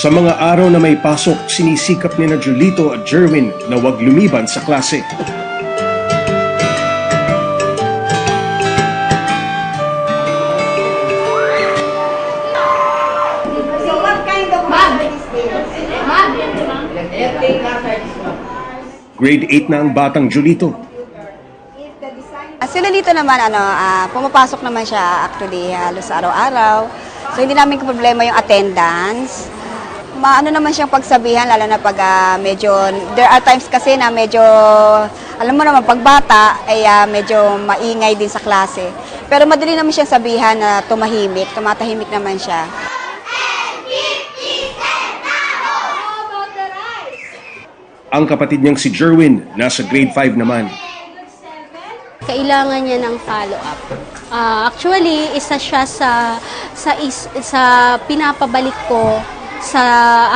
Sa mga araw na may pasok, sinisikap ni na Julito at Jerwin na wag lumiban sa klase. So what kind of math is this? Grade 8 na ang batang Julito. Ah, Sila dito naman, ano, ah, pumapasok naman siya actually halos araw-araw. So, hindi namin problema yung attendance. Maano naman siyang pagsabihan, lalo na pag ah, medyo, there are times kasi na medyo, alam mo naman, pag bata, ay ah, medyo maingay din sa klase. Pero madali naman siyang sabihan na tumahimik, tumatahimik naman siya. Ang kapatid niyang si Jerwin, nasa grade 5 naman. kailangan niya ng follow-up. Ah, actually, isa siya sa sa is, sa pinapabalik ko sa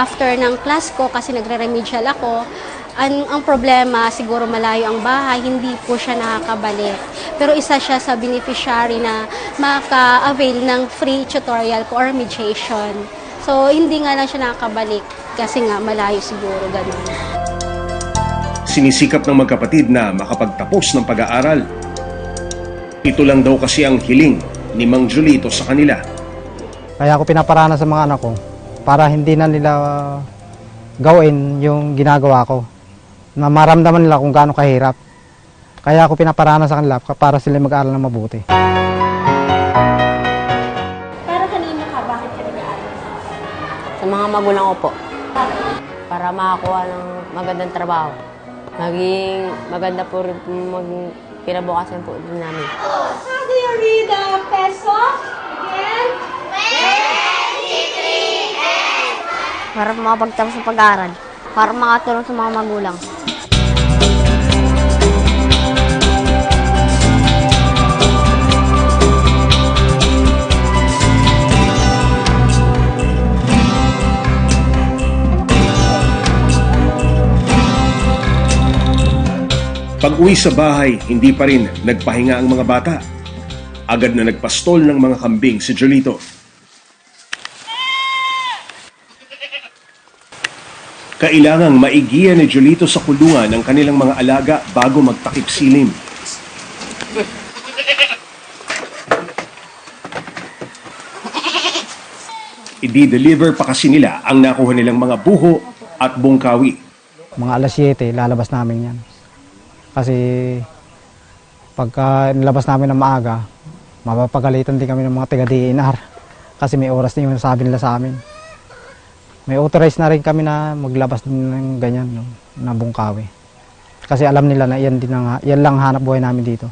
after ng class ko kasi nagre-remedial ako. Ang, ang problema, siguro malayo ang bahay, hindi po siya nakakabalik. Pero isa siya sa beneficiary na maka-avail ng free tutorial ko or mediation. So, hindi nga lang siya nakakabalik kasi nga malayo siguro ganun. Sinisikap ng magkapatid na makapagtapos ng pag-aaral. Ito lang daw kasi ang hiling ni Mang Julito sa kanila. Kaya ako pinaparana sa mga anak ko para hindi na nila gawin yung ginagawa ko. Na maramdaman nila kung gaano kahirap. Kaya ako pinaparana sa kanila para sila mag-aaral na mabuti. Pero kanino ka? Bakit ka nag-aaral? Sa mga magulang ko po. Para makakuha ng magandang trabaho. Maging maganda po rin mag kinabukasan po din namin. Para makapagtapos ng pag-aaral. Para makatulong sa mga magulang. Pag uwi sa bahay, hindi pa rin nagpahinga ang mga bata. Agad na nagpastol ng mga kambing si Julito. Kailangang maigiya ni Julito sa kulungan ng kanilang mga alaga bago magtakip silim. I-deliver pa kasi nila ang nakuha nilang mga buho at bungkawi. Mga alas 7, lalabas namin yan. Kasi pagka nilabas namin ng maaga, mapapagalitan din kami ng mga taga DNR. Kasi may oras na yung sabi nila sa amin. May authorize na rin kami na maglabas din ng ganyan, no, na bungkawi. Kasi alam nila na yan, din ang, yan lang hanap buhay namin dito.